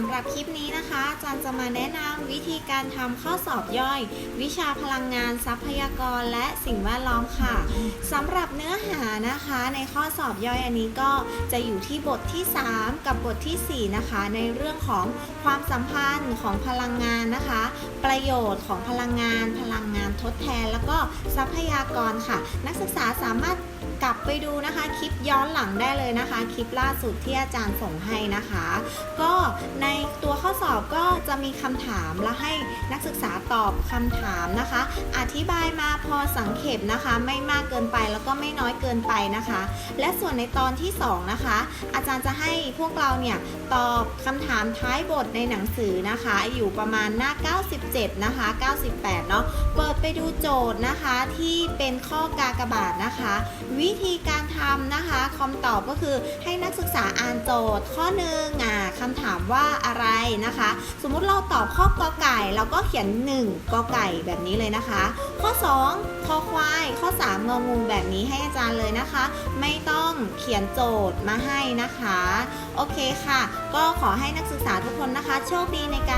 สำหรับคลิปนี้นะคะอาจารย์จะมาแนะนำวิธีการทำข้อสอบย่อย วิชาพลังงานทรัพยากรและสิ่งแวดล้อมค่ะสำหรับเนื้อหานะคะในข้อสอบย่อยอันนี้ก็จะอยู่ที่บทที่ 3 กับบททีสี่4 นะคะ ในเรื่องของความสัมพันธ์ของพลังงานนะคะ ประโยชน์ของพลังงานพลัง ทดแทน แล้วก็ทรัพยากรค่ะ นักศึกษาสามารถกลับไปดูนะคะคลิปย้อนหลังได้เลยนะคะ คลิปล่าสุดที่อาจารย์ส่งให้นะคะ ก็ในตัว ข้อสอบก็จะมีคำถามและให้นักศึกษาตอบคำถามนะคะ อธิบายมาพอสังเขปนะคะ ไม่มากเกินไปแล้วก็ไม่น้อยเกินไปนะคะ และส่วนในตอนที่ 2 นะคะ อาจารย์จะให้พวกเราเนี่ยตอบคำถามท้ายบทในหนังสือนะคะ อยู่ประมาณหน้า 97 นะคะ 98 เนาะเปิดไปดูโจทย์นะคะที่เป็นข้อกากบาทนะคะ วิธีการำนะคะคำตอบก็คือให้นักศึกษาอ่านโจทย์ ข้อหนึ่งอะคำถามว่าอะไรนะคะ สมมุติเราตอบข้อกอไก่เราก็เขียน 1กอไก่แบบนี้เลยนะคะ ข้อ 2คอควาย ข้อ 3งองูแบบนี้ให้อาจารย์เลยนะคะ ไม่ต้องเขียนโจทย์มาให้นะคะ โอเคค่ะ ก็ขอให้นักศึกษาทุกคนนะคะ โชคดีในการ